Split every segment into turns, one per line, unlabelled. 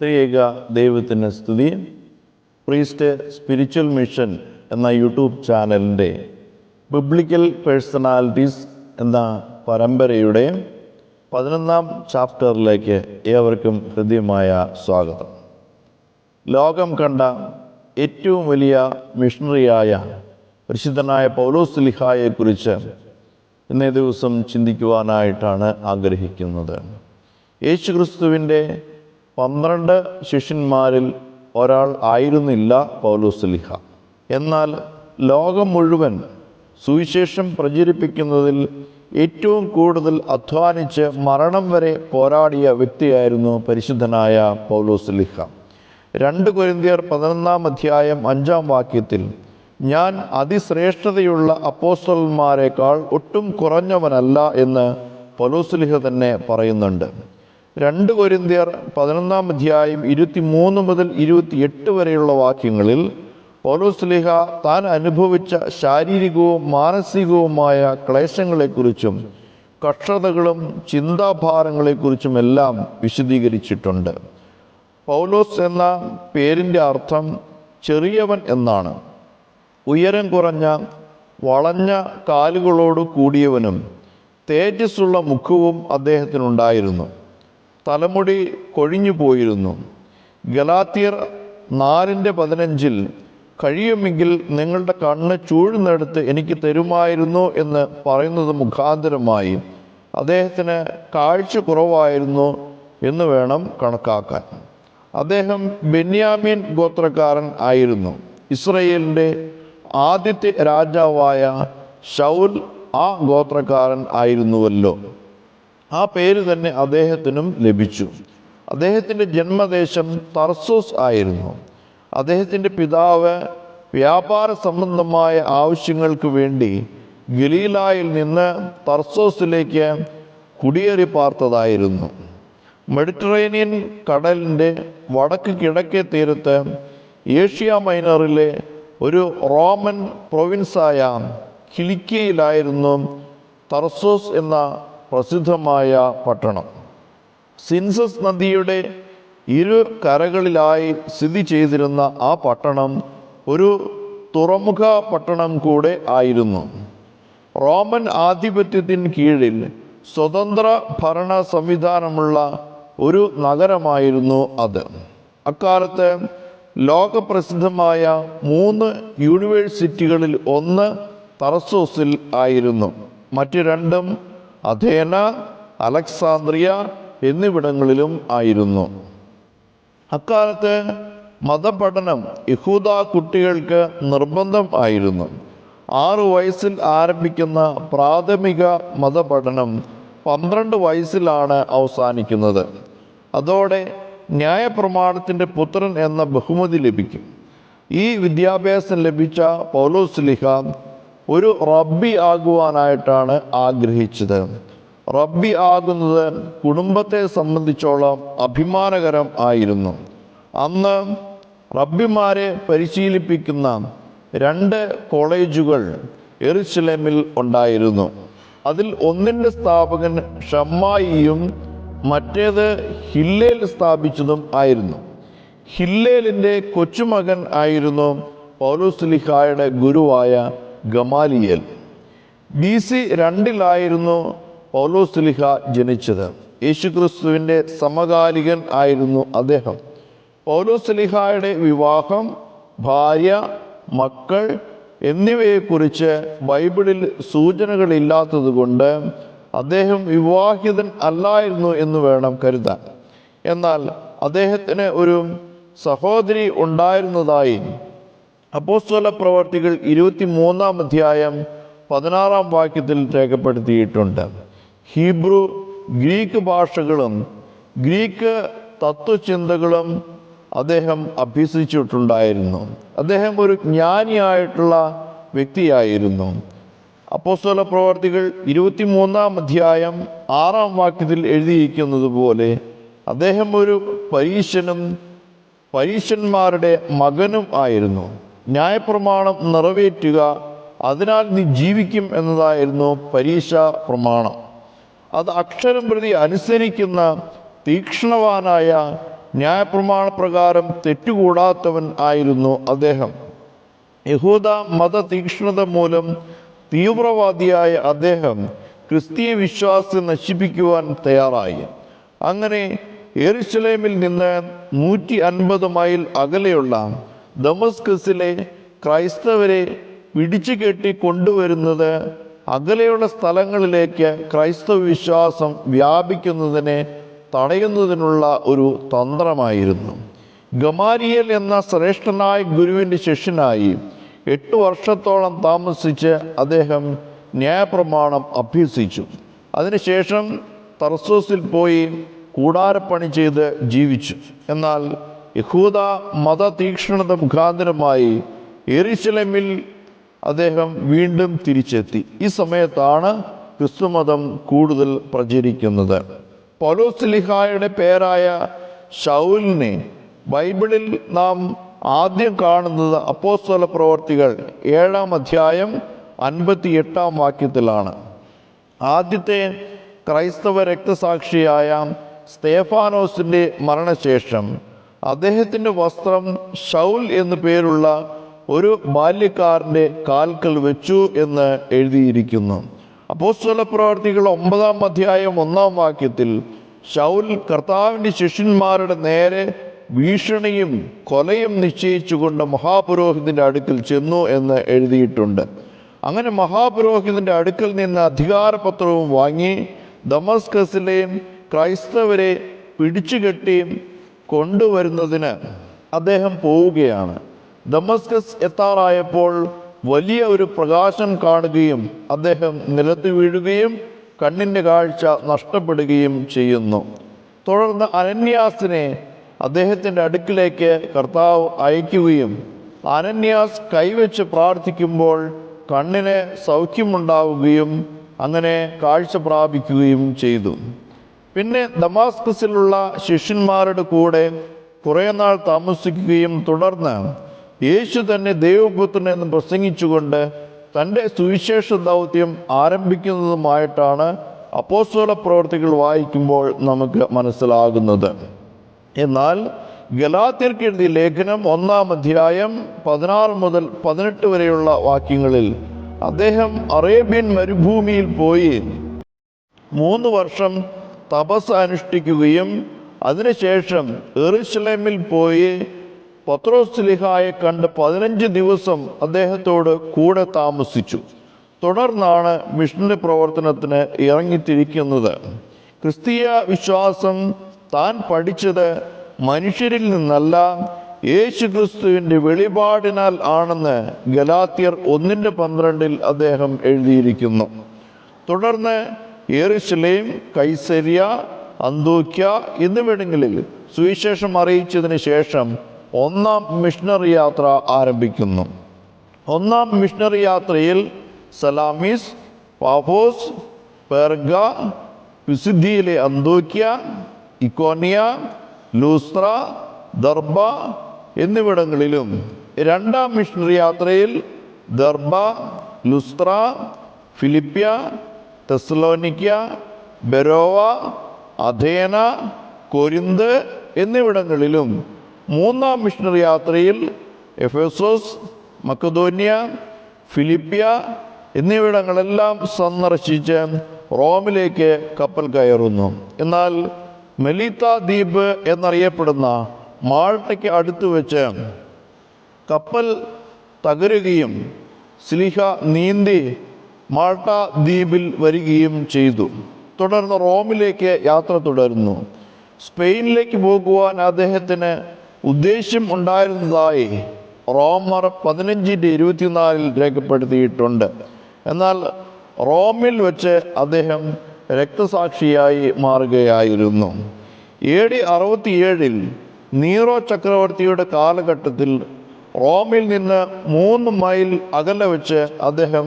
ത്രിയേക ദൈവത്തിന് സ്തുതി. പ്രീസ്റ്റ് സ്പിരിച്വൽ മിഷൻ എന്ന യൂട്യൂബ് ചാനലിന്റെ ബിബ്ലിക്കൽ പേഴ്സണാലിറ്റീസ് എന്ന പരമ്പരയുടെ പതിനൊന്നാം ചാപ്റ്ററിലേക്ക് ഏവർക്കും ഹൃദ്യമായ സ്വാഗതം. ലോകം കണ്ട ഏറ്റവും വലിയ മിഷണറിയായ പരിശുദ്ധനായ പൗലോസ് ലിഹായെക്കുറിച്ച് ഇന്നേ ദിവസം ചിന്തിക്കുവാനായിട്ടാണ് ആഗ്രഹിക്കുന്നത്. യേശുക്രിസ്തുവിന്റെ പന്ത്രണ്ട് ശിഷ്യന്മാരിൽ ഒരാൾ ആയിരുന്നില്ല പൗലോസ് ലിഹ. എന്നാൽ ലോകം മുഴുവൻ സുവിശേഷം പ്രചരിപ്പിക്കുന്നതിൽ ഏറ്റവും കൂടുതൽ അധ്വാനിച്ച് മരണം വരെ പോരാടിയ വ്യക്തിയായിരുന്നു പരിശുദ്ധനായ പൗലോസ് ലിഹ. രണ്ട് കൊരിന്തിയർ പതിനൊന്നാം അധ്യായം അഞ്ചാം വാക്യത്തിൽ ഞാൻ അതിശ്രേഷ്ഠതയുള്ള അപ്പോസ്റ്റലന്മാരെക്കാൾ ഒട്ടും കുറഞ്ഞവനല്ല എന്ന് പൗലോസ്ലിഹ തന്നെ പറയുന്നുണ്ട്. രണ്ട് കൊരിന്തിയർ പതിനൊന്നാം അധ്യായം ഇരുപത്തി മൂന്ന് മുതൽ ഇരുപത്തി എട്ട് വരെയുള്ള വാക്യങ്ങളിൽ പൗലോസ്ലിഹ താൻ അനുഭവിച്ച ശാരീരികവും മാനസികവുമായ ക്ലേശങ്ങളെക്കുറിച്ചും കഷതകളും ചിന്താഭാരങ്ങളെക്കുറിച്ചും എല്ലാം വിശദീകരിച്ചിട്ടുണ്ട്. പൗലോസ് എന്ന പേരിന്റെ അർത്ഥം ചെറിയവൻ എന്നാണ്. ഉയരം കുറഞ്ഞ വളഞ്ഞ കാലുകളോട് കൂടിയവനും തേജസ്സുള്ള മുഖവും അദ്ദേഹത്തിനുണ്ടായിരുന്നു. തലമുടി കൊഴിഞ്ഞു പോയിരുന്നു. ഗലാത്തിയർ നാലിന്റെ പതിനഞ്ചിൽ കഴിയുമെങ്കിൽ നിങ്ങളുടെ കണ്ണ് ചൂഴ്ന്നെടുത്ത് എനിക്ക് തരുമായിരുന്നു എന്ന് പറയുന്നത് മുഖാന്തരമായി. അദ്ദേഹത്തിന് കാഴ്ച കുറവായിരുന്നു എന്ന് വേണം കണക്കാക്കാൻ. അദ്ദേഹം ബെന്യാമീൻ ഗോത്രക്കാരൻ ആയിരുന്നു. ഇസ്രയേലിന്റെ ആദ്യത്തെ രാജാവായ ഷൗൽ ആ ഗോത്രക്കാരൻ ആയിരുന്നുവല്ലോ. ആ പേര് തന്നെ അദ്ദേഹത്തിനും ലഭിച്ചു. അദ്ദേഹത്തിന്റെ ജന്മദേശം തർസൂസ് ആയിരുന്നു. അദ്ദേഹത്തിന്റെ പിതാവ് വ്യാപാര സംബന്ധമായ ആവശ്യങ്ങൾക്ക് വേണ്ടി ഗലീലായിൽ നിന്ന് തർസോസിലേക്ക് കുടിയേറി പാർത്തതായിരുന്നു. മെഡിറ്ററേനിയൻ കടലിന്റെ വടക്ക് കിഴക്കേ തീരത്ത് ഏഷ്യ മൈനറിലെ ഒരു റോമൻ പ്രൊവിൻസായ കിലിക്കയിലായിരുന്നു തർസോസ് എന്ന പ്രസിദ്ധമായ പട്ടണം. സിൻസസ് നദിയുടെ ഇരു കരകളിലായി സ്ഥിതി ചെയ്തിരുന്ന ആ പട്ടണം ഒരു തുറമുഖ പട്ടണം കൂടെ ആയിരുന്നു. റോമൻ ആധിപത്യത്തിന് കീഴിൽ സ്വതന്ത്ര ഭരണ സംവിധാനമുള്ള ഒരു നഗരമായിരുന്നു അത്. അക്കാലത്ത് ലോകപ്രസിദ്ധമായ മൂന്ന് യൂണിവേഴ്സിറ്റികളിൽ ഒന്ന് തറസോസിൽ ആയിരുന്നു. മറ്റു രണ്ടും അഥേന അലക്സാന്ദ്രിയ എന്നിവിടങ്ങളിലും ആയിരുന്നു. അക്കാലത്ത് മതപഠനം യഹൂദ കുട്ടികൾക്ക് നിർബന്ധം ആയിരുന്നു. ആറു വയസ്സിൽ ആരംഭിക്കുന്ന പ്രാഥമിക മതപഠനം പന്ത്രണ്ട് വയസ്സിലാണ് അവസാനിക്കുന്നത്. അതോടെ ന്യായപ്രമാണത്തിന്റെ പുത്രൻ എന്ന ബഹുമതി ലഭിക്കും. ഈ വിദ്യാഭ്യാസം ലഭിച്ച പൗലോസ് പൗലോസ്ലിഹ ഒരു റബ്ബി ആകുവാനായിട്ടാണ് ആഗ്രഹിച്ചത്. റബ്ബി ആകുന്നത് കുടുംബത്തെ സംബന്ധിച്ചോളം അഭിമാനകരം ആയിരുന്നു. അന്ന് റബ്ബിമാരെ പരിശീലിപ്പിക്കുന്ന രണ്ട് കോളേജുകൾ എറുസലേമിൽ ഉണ്ടായിരുന്നു. അതിൽ ഒന്നിന്റെ സ്ഥാപകൻ ഷമ്മായിയും മറ്റേത് ഹില്ലേൽ സ്ഥാപിച്ചതും ആയിരുന്നു. ഹില്ലേലിന്റെ കൊച്ചുമകൻ ആയിരുന്നു പൗലോസ്ലിഹായുടെ ഗുരുവായ ഗമാലിയൽ. ബി സി രണ്ടിലായിരുന്നു പൗലോസ്ലിഹ ജനിച്ചത്. യേശുക്രിസ്തുവിന്റെ സമകാലികൻ ആയിരുന്നു അദ്ദേഹം. പൗലോസ്ലിഹായുടെ വിവാഹം ഭാര്യ മക്കൾ എന്നിവയെക്കുറിച്ച് ബൈബിളിൽ സൂചനകളില്ലാത്തതുകൊണ്ട് അദ്ദേഹം വിവാഹിതൻ അല്ലായിരുന്നു എന്ന് വേണം കരുതാൻ. എന്നാൽ അദ്ദേഹത്തിന് ഒരു സഹോദരി ഉണ്ടായിരുന്നതായി അപ്പോസ്തല പ്രവർത്തികൾ ഇരുപത്തി മൂന്നാം അധ്യായം പതിനാറാം വാക്യത്തിൽ രേഖപ്പെടുത്തിയിട്ടുണ്ട്. ഹീബ്രു ഗ്രീക്ക് ഭാഷകളും ഗ്രീക്ക് തത്വചിന്തകളും അദ്ദേഹം അഭ്യസിച്ചിട്ടുണ്ടായിരുന്നു. അദ്ദേഹം ഒരു ജ്ഞാനിയായിട്ടുള്ള വ്യക്തിയായിരുന്നു. അപ്പോസ്തല പ്രവർത്തികൾ ഇരുപത്തി മൂന്നാം അധ്യായം ആറാം വാക്യത്തിൽ എഴുതിയിരിക്കുന്നത് പോലെ അദ്ദേഹം ഒരു പരീശനും പരീശന്മാരുടെ മകനും ആയിരുന്നു. ന്യായപ്രമാണം നിറവേറ്റുക അതിനാൽ നീ ജീവിക്കും എന്നതായിരുന്നു പരീക്ഷ പ്രമാണം. അത് അക്ഷരം പ്രതി അനുസരിക്കുന്ന തീക്ഷ്ണവാനായ ന്യായപ്രമാണപ്രകാരം തെറ്റുകൂടാത്തവൻ ആയിരുന്നു അദ്ദേഹം. യഹൂദ മത തീക്ഷ്ണത മൂലം തീവ്രവാദിയായ അദ്ദേഹം ക്രിസ്തീയ വിശ്വാസം നശിപ്പിക്കുവാൻ തയ്യാറായി. അങ്ങനെ എറുസലേമിൽ നിന്ന് നൂറ്റി അൻപത് മൈൽ അകലെയുള്ള ദമസ്കസിലെ ക്രൈസ്തവരെ പിടിച്ചു കെട്ടി കൊണ്ടുവരുന്നത് അകലെയുള്ള സ്ഥലങ്ങളിലേക്ക് ക്രൈസ്തവ വിശ്വാസം വ്യാപിക്കുന്നതിനെ തടയുന്നതിനുള്ള ഒരു തന്ത്രമായിരുന്നു. ഗമാരിയൽ എന്ന ശ്രേഷ്ഠനായ ഗുരുവിന്റെ ശിഷ്യനായി എട്ട് വർഷത്തോളം താമസിച്ച് അദ്ദേഹം ന്യായപ്രമാണം അഭ്യസിച്ചു. അതിനുശേഷം തർസോസിൽ പോയി കൂടാരപ്പണി ചെയ്ത് ജീവിച്ചു. എന്നാൽ യഹൂദ മത തീക്ഷ്ണത മുഖാന്തരമായി എറിശലമിൽ അദ്ദേഹം വീണ്ടും തിരിച്ചെത്തി. ഈ സമയത്താണ് ക്രിസ്തുമതം കൂടുതൽ പ്രചരിക്കുന്നത്. പൗലോസ്ലിഹായുടെ പേരായ ഷൗലിനെ ബൈബിളിൽ നാം ആദ്യം കാണുന്നത് അപ്പോസ്തല പ്രവർത്തികൾ ഏഴാം അധ്യായം അൻപത്തി എട്ടാം വാക്യത്തിലാണ്. ആദ്യത്തെ ക്രൈസ്തവ രക്തസാക്ഷിയായ സ്തേഫാനോസിന്റെ മരണശേഷം അദ്ദേഹത്തിന്റെ വസ്ത്രം ഷൗൽ എന്നു പേരുള്ള ഒരു ബാല്യക്കാരന്റെ കാൽക്കൽ വെച്ചു എന്ന് എഴുതിയിരിക്കുന്നു. അപ്പോസ്തല പ്രവർത്തികൾ ഒമ്പതാം അധ്യായം ഒന്നാം വാക്യത്തിൽ ഷൗൽ കർത്താവിന്റെ ശിഷ്യന്മാരുടെ നേരെ ഭീഷണിയും കൊലയും നിശ്ചയിച്ചുകൊണ്ട് മഹാപുരോഹിതന്റെ അടുക്കൽ ചെന്നു എന്ന് എഴുതിയിട്ടുണ്ട്. അങ്ങനെ മഹാപുരോഹിതന്റെ അടുക്കൽ നിന്ന് അധികാരപത്രവും വാങ്ങി ദമസ്കസിലെയും ക്രൈസ്തവരെ പിടിച്ചുകെട്ടി കൊണ്ടുവരുന്നതിന് അദ്ദേഹം പോവുകയാണ്. ദമസ്കസ് എത്താറായപ്പോൾ വലിയ ഒരു പ്രകാശം കാണുകയും അദ്ദേഹം നിലത്ത് വീഴുകയും കണ്ണിന്റെ കാഴ്ച നഷ്ടപ്പെടുകയും ചെയ്യുന്നു. തുടർന്ന് അനന്യാസിനെ അദ്ദേഹത്തിന്റെ അടുക്കിലേക്ക് കർത്താവ് അയക്കുകയും അനന്യാസ് കൈവച്ച് പ്രാർത്ഥിക്കുമ്പോൾ കണ്ണിന് സൗഖ്യമുണ്ടാവുകയും അങ്ങനെ കാഴ്ച പ്രാപിക്കുകയും ചെയ്തു. പിന്നെ ദമാസ്കസിലുള്ള ശിഷ്യന്മാരുടെ കൂടെ കുറേ നാൾ താമസിക്കുകയും തുടർന്ന് യേശു തന്നെ ദൈവപുത്രൻ എന്ന് പ്രസംഗിച്ചുകൊണ്ട് തന്റെ സുവിശേഷ ദൗത്യം ആരംഭിക്കുന്നതുമായിട്ടാണ് അപ്പോസ്വല പ്രവർത്തികൾ വായിക്കുമ്പോൾ നമുക്ക് മനസ്സിലാകുന്നത്. എന്നാൽ ഗലാത്യർക്ക് എഴുതിയ ലേഖനം ഒന്നാം അധ്യായം പതിനാറ് മുതൽ പതിനെട്ട് വരെയുള്ള വാക്യങ്ങളിൽ അദ്ദേഹം അറേബ്യൻ മരുഭൂമിയിൽ പോയി. മൂന്ന് വർഷം തപസ് അനുഷ്ഠിക്കുകയും അതിനുശേഷം എറുസലേമിൽ പോയി പത്രോസ്ലിഹായെ കണ്ട് പതിനഞ്ച് ദിവസം അദ്ദേഹത്തോട് കൂടെ താമസിച്ചു. തുടർന്നാണ് മിഷണറി പ്രവർത്തനത്തിന് ഇറങ്ങിത്തിരിക്കുന്നത്. ക്രിസ്തീയ വിശ്വാസം താൻ പഠിച്ചത് മനുഷ്യരിൽ നിന്നല്ല യേശു ക്രിസ്തുവിന്റെ വെളിപാടിനാൽ ആണെന്ന് ഗലാത്യർ ഒന്നിന്റെ പന്ത്രണ്ടിൽ അദ്ദേഹം എഴുതിയിരിക്കുന്നു. തുടർന്ന് യെറുശലേം കൈസരിയ അന്തോക്യ എന്നിവിടങ്ങളിൽ സുവിശേഷം അറിയിച്ചതിന് ശേഷം ഒന്നാം മിഷണറി യാത്ര ആരംഭിക്കുന്നു. ഒന്നാം മിഷണറി യാത്രയിൽ സലാമിസ് പാഫോസ് പെർഗ പിസിദ്ധിയിലെ അന്തോക്യ ഇക്കോനിയ ലൂസ്ത്ര ദർബ എന്നിവിടങ്ങളിലും രണ്ടാം മിഷണറി യാത്രയിൽ Derbe Lystra Philippi Thessalonica Berea Athens Corinth എന്നിവിടങ്ങളിലും മൂന്നാം മിഷണറി യാത്രയിൽ എഫേസോസ് മക്കദോന്യ ഫിലിപ്പിയ എന്നിവിടങ്ങളെല്ലാം സന്ദർശിച്ച് റോമിലേക്ക് കപ്പൽ കയറുന്നു. എന്നാൽ മെലീത്ത ദ്വീപ് എന്നറിയപ്പെടുന്ന മാൾട്ടയ്ക്ക് അടുത്ത് വെച്ച് കപ്പൽ തകരുകയും സ്ലിഹ നീന്തി മാൾട്ട ദ്വീപിൽ വരികയും ചെയ്തു. തുടർന്ന് റോമിലേക്ക് യാത്ര തുടരുന്നു. സ്പെയിനിലേക്ക് പോകുവാൻ അദ്ദേഹത്തിന് ഉദ്ദേശ്യം ഉണ്ടായിരുന്നതായി റോമർ പതിനഞ്ചിന്റെ ഇരുപത്തിനാലിൽ രേഖപ്പെടുത്തിയിട്ടുണ്ട്. എന്നാൽ റോമിൽ വെച്ച് അദ്ദേഹം രക്തസാക്ഷിയായി മാറുകയായിരുന്നു. എ ഡി അറുപത്തിയേഴിൽ നീറോ ചക്രവർത്തിയുടെ കാലഘട്ടത്തിൽ റോമിൽ നിന്ന് മൂന്ന് മൈൽ അകലെ വെച്ച് അദ്ദേഹം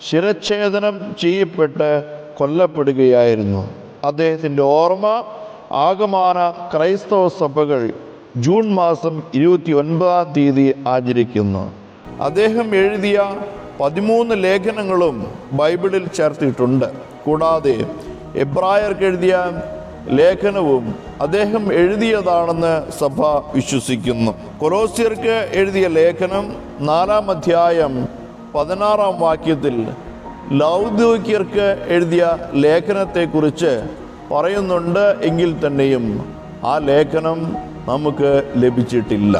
ശിരച്ഛേദനം ചെയ്യപ്പെട്ട് കൊല്ലപ്പെടുകയായിരുന്നു. അദ്ദേഹത്തിന്റെ ഓർമ്മ ആകമാന ക്രൈസ്തവ സഭകൾ ജൂൺ മാസം ഇരുപത്തി ഒൻപതാം തീയതി ആചരിക്കുന്നു. അദ്ദേഹം എഴുതിയ പതിമൂന്ന് ലേഖനങ്ങളും ബൈബിളിൽ ചേർത്തിട്ടുണ്ട്. കൂടാതെ എബ്രായർക്ക് എഴുതിയ ലേഖനവും അദ്ദേഹം എഴുതിയതാണെന്ന് സഭ വിശ്വസിക്കുന്നു. കൊലോസ്യർക്ക് എഴുതിയ ലേഖനം നാലാം അധ്യായം പതിനാറാം വാക്യത്തിൽ ലൗദ്യോഗികർക്ക് എഴുതിയ ലേഖനത്തെക്കുറിച്ച് പറയുന്നുണ്ട് എങ്കിൽ തന്നെയും ആ ലേഖനം നമുക്ക് ലഭിച്ചിട്ടില്ല.